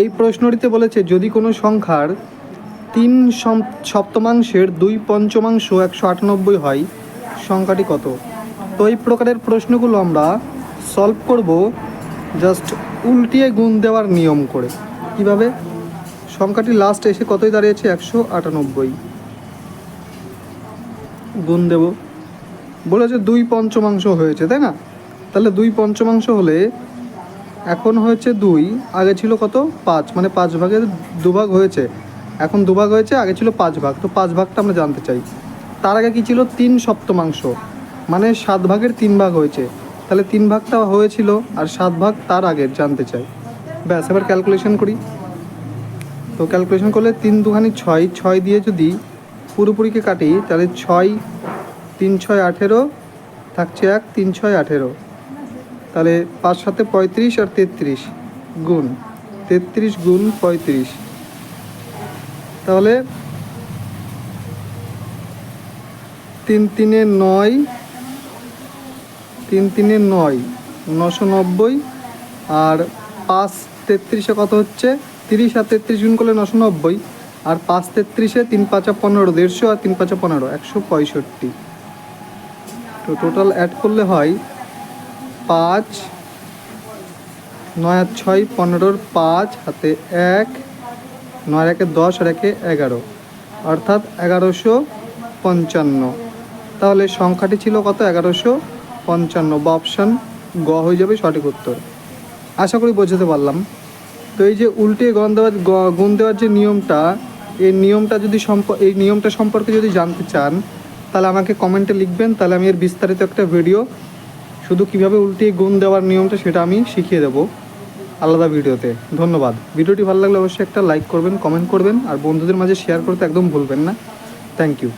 এই প্রশ্নটিতে বলেছে, যদি কোনো সংখ্যার তিন সপ্তমাংশের দুই পঞ্চমাংশ একশো আটানব্বই হয়, সংখ্যাটি কত? তো এই প্রকারের প্রশ্নগুলো আমরা সলভ করব জাস্ট উল্টিয়ে গুণ দেওয়ার নিয়ম করে। কীভাবে? সংখ্যাটি লাস্ট এসে কতই দাঁড়িয়েছে? একশো আটানব্বই। গুণ দেব। বলেছে দুই পঞ্চমাংশ হয়েছে, তাই না? তাহলে দুই পঞ্চমাংশ হলে এখন হয়েছে দুই, আগে ছিল কত? পাঁচ মানে পাঁচ ভাগের দুভাগ হয়েছে। এখন দুভাগ হয়েছে, আগে ছিল পাঁচ ভাগ। তো পাঁচ ভাগটা আমরা জানতে চাই। তার আগে কি ছিল? তিন সপ্তমাংশ। মানে সাত ভাগের তিন ভাগ হয়েছে। তাহলে তিন ভাগটা হয়েছিল আর সাত ভাগ তার আগের, জানতে চাই। ব্যাস, এবার ক্যালকুলেশন করি। তো ক্যালকুলেশন করলে তিন দুখানি ছয় ছয় দিয়ে যদি পুরোপুরিকে কাটি, তাহলে ছয়, তিন ছয় আঠেরো, থাকছে এক, তিন ছয় আঠেরো। তাহলে পাঁচ সাথে পঁয়ত্রিশ আর তেত্রিশ গুণ। তেত্রিশ গুণ পঁয়ত্রিশ। তাহলে তিন তিনে নয়, তিন তিনে নয়, নশো নব্বই। আর পাঁচ তেত্রিশে কত হচ্ছে? তিরিশ আর তেত্রিশ গুণ করলে নশো নব্বই। আর পাঁচ তেত্রিশে তিন পাঁচা পনেরো, দেড়শো আর তিন পাঁচা পনেরো, একশো পঁয়ষট্টি। তো টোটাল অ্যাড করলে হয় পাঁচ, নয় আর ছয় পনেরোর পাঁচ, হাতে এক, নয় একে দশ আর একে এগারো। অর্থাৎ এগারোশো পঞ্চান্ন। তাহলে সংখ্যাটি ছিল কত? এগারোশো পঞ্চান্ন। বা অপশান গ হয়ে যাবে সঠিক উত্তর। আশা করি বোঝাতে পারলাম। তো এই যে উল্টে গণ দেওয়ার গুণ দেওয়ার যে নিয়মটা, এই নিয়মটা যদি সম্প এই নিয়মটা সম্পর্কে যদি জানতে চান, তাহলে আমাকে কমেন্টে লিখবেন। তাহলে আমি এর বিস্তারিত একটা ভিডিও শুধু কীভাবে উল্টে গুণ দেওয়ার নিয়মটা সেটা আমি শিখিয়ে দেব আলাদা ভিডিওতে। ধন্যবাদ। ভিডিওটি ভালো লাগলে অবশ্যই একটা লাইক করবেন কমেন্ট করবেন, আর বন্ধুদের মাঝে শেয়ার করতে একদম ভুলবেন না। Thank you